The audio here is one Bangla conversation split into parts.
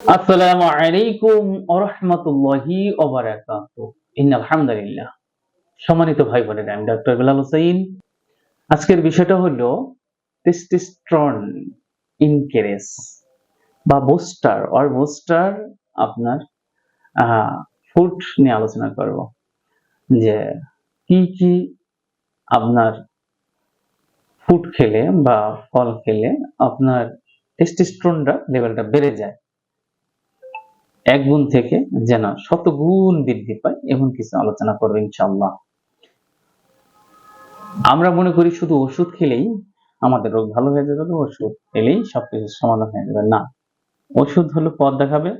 আসসালামু আলাইকুম সম্মানিত ভাই বোনেরা আমি ডক্টর বিলাল হোসেন আজকের বিষয়টা হলো ইনক্রিজ বা বুস্টার অর বুস্টার আপনার ফুড নিয়ে আলোচনা করব। যে কি কি আপনার ফুড খেলে বা ফল খেলে আপনার টেস্টোস্টেরনটা লেভেলটা বেড়ে যায়। এক গুণ থেকে যেন শত গুণ বৃদ্ধি পায়, এমন কিছু আলোচনা করব ইনশাল্লাহ আমরা মনে করি শুধু ওষুধ খেলেই আমাদের রোগ ভালো হয়ে যাবে, ওষুধ খেলেই সবকিছু সমাধান হয়ে যাবে। না, ওষুধ হলো পথ দেখাবে,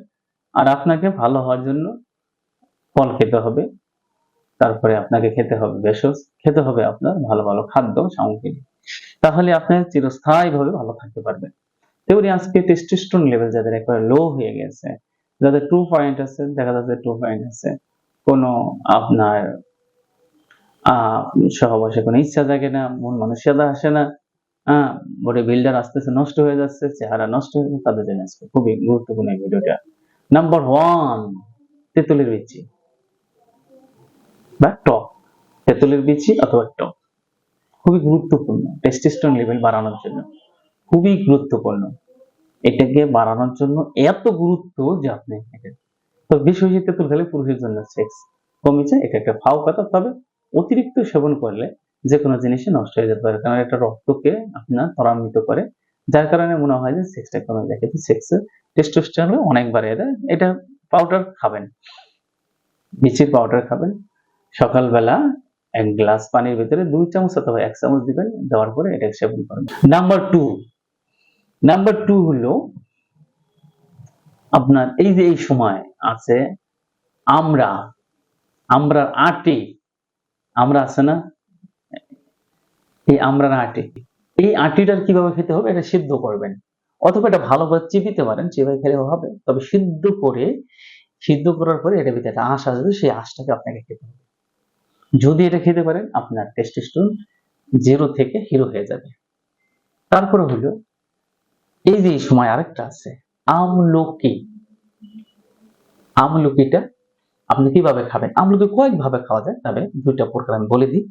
আর আপনাকে ভালো হওয়ার জন্য ফল খেতে হবে, তারপরে আপনাকে খেতে হবে ভেষজ, খেতে হবে আপনার ভালো ভালো খাদ্য, সামগ্রী। তাহলে আপনি চিরস্থায়ী ভাবে ভালো থাকতে পারবেন। তেমনি আজকে টেস্টোস্টেরন লেভেল যাদের একেবারে লো হয়ে গেছে যাদের টু পয়েন্ট আছে, দেখা যাচ্ছে টু পয়েন্ট আছে, কোনো আপনার সহবাসে কোনো ইচ্ছা থাকে না, মন মানসিকতা আসে না হ্যাঁ বডি বিল্ডার আস্তে আস্তে নষ্ট হয়ে যাচ্ছে, চেহারা নষ্ট হয়ে যাচ্ছে, তাদের জন্য আজকে খুবই গুরুত্বপূর্ণ এই ভিডিওটা নাম্বার ওয়ান তেঁতুলের বিচি। বা টক। তেঁতুলের বিচি অথবা টক। খুবই গুরুত্বপূর্ণ টেস্টোস্টেরন লেভেল বাড়ানোর জন্য। খুবই গুরুত্বপূর্ণ। এটাকে বাড়ানোর জন্য এত গুরুত্ব যে আপনি তো বিষয় তেঁতুল খেলে পুরুষের জন্য সেক্স কমে যায় এটা একটা ফাও কথা, তবে অতিরিক্ত সেবন করলে যে কোনো জিনিসই নষ্ট হয়ে যেতে পারে। কারণ এটা রক্তকে আপনার ত্বরান্বিত করে, যার কারণে মনে হয় যে সেক্সটা কমে যায়। কিন্তু সেক্সের টেস্টোস্টেরন অনেক বাড়িয়ে দেয়। এটা পাউডার খাবেন। বিচির পাউডার খাবেন। সকালবেলা এক গ্লাস পানির ভিতরে দুই চামচ অথবা এক চামচ দিবেন। দেওয়ার পরে এটা সেবন করবেন। নাম্বার টু নাম্বার টু হলো, আপনার এই যে এই সময় আছে, আমরা আমরা আটি আমরা আছে না? এই আমরার আটি এই আটিটার কীভাবে খেতে হবে? এটা সিদ্ধ করবেন। অথবা এটা ভালোভাবে চিবিতে পারেন চিবাই খেলে হবে। তবে সিদ্ধ করে, সিদ্ধ করার পরে এটা ভিতরে একটা আঁশ আসবে সেই আঁশটাকে আপনাকে খেতে হবে। যদি এটা খেতে পারেন, আপনার টেস্টোস্টেরন জিরো থেকে হিরো হয়ে যাবে। তারপরে হলো এই যে সময় আরেকটা আছে, আমলকি। আমলকিটা আপনি কীভাবে খাবেন? আমলকি কয়েকভাবে খাওয়া যায়, তবে দুইটা প্রকার আমি বলে দিই।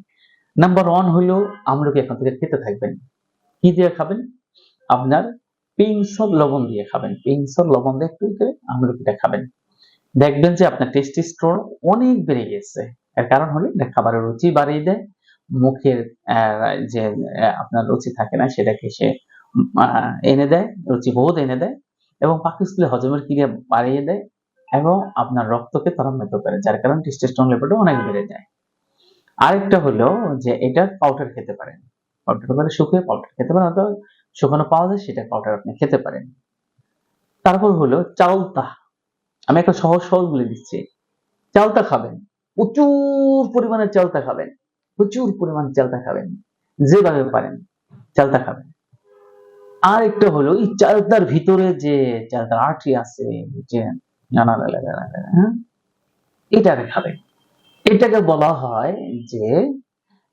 নাম্বার ওয়ান হলো, আমলকি এখন থেকে খেতে থাকবেন। কি দিয়ে খাবেন? আপনার পিংসল লবণ দিয়ে খাবেন। পিংসল লবণ দিয়ে একটু আমলকিটা খাবেন। দেখবেন যে আপনার টেস্টোস্টেরন অনেক বেড়ে গেছে। এর কারণ হলো, এটা খাবারের রুচি বাড়িয়ে দেয়। মুখের যে আপনার রুচি থাকে না, সেটাকে সে এনে দেয় রুচিবোধ এনে দেয় এবং পাকস্থলী হজমের ক্রিয়া বাড়িয়ে দেয় এবং আপনার রক্তকে ত্বরান্বিত করে, যার কারণে টেস্টোস্টেরন লেভেলটা অনেক বেড়ে যায়। আরেকটা হলো যে এটা পাউডার খেতে পারেন। পাউডার করে শুকিয়ে পাউডার খেতে পারেন অথবা শুকানো পাওয়া যায় সেটা পাউডার আপনি খেতে পারেন। তারপর হলো চাউলতা আমি একটা সহজ সহজ বলে দিচ্ছি। চাউলতা খাবেন, প্রচুর পরিমাণে চাউলতা খাবেন, প্রচুর পরিমাণ চালতা খাবেন, যেভাবে পারেন চালতা খাবেন। আর একটা হলো এই চালতার ভিতরে যে চালতার আঠি আছে, যে নানা হ্যাঁ? এটাকে খাবেন এটাকে বলা হয় যে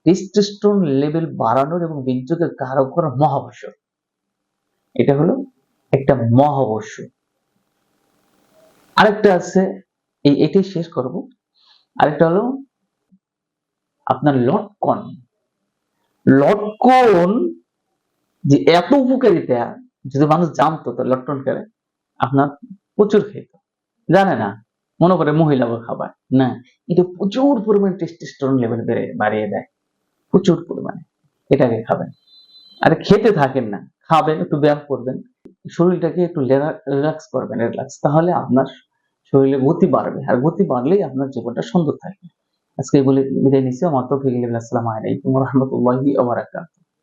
টেস্টোস্টেরন লেভেল বাড়ানোর এবং বীর্যকে কারক করার মহাবস্য এটা হলো একটা মহাবস্য আরেকটা আছে, এই এটাই শেষ করব। আরেকটা হলো আপনার লটকন। লটকন যে এত উপকারিতা যদি মানুষ জানতো তো লটকন করে আপনার প্রচুর খেত জানে না? মনে করে মহিলাকে খাবার। না, এটা প্রচুর পরিমাণে টেস্টোস্টেরন লেভেল বেড়ে, বাড়িয়ে দেয়। প্রচুর পরিমাণে। এটাকে খাবেন। আর খেতে থাকেন না। খাবেন, একটু ব্যায়াম করবেন। শরীরটাকে একটু রিল্যাক্স করবেন রিল্যাক্স তাহলে আপনার শরীরে গতি বাড়বে। আর গতি বাড়লেই আপনার জীবনটা সুন্দর থাকবে। আজকে বলে বিদায় নিচ্ছি। আমার তৌফিক আসসালামু আলাইকুম রহমতুল্লাহি ওয়া বারাকাতুহু।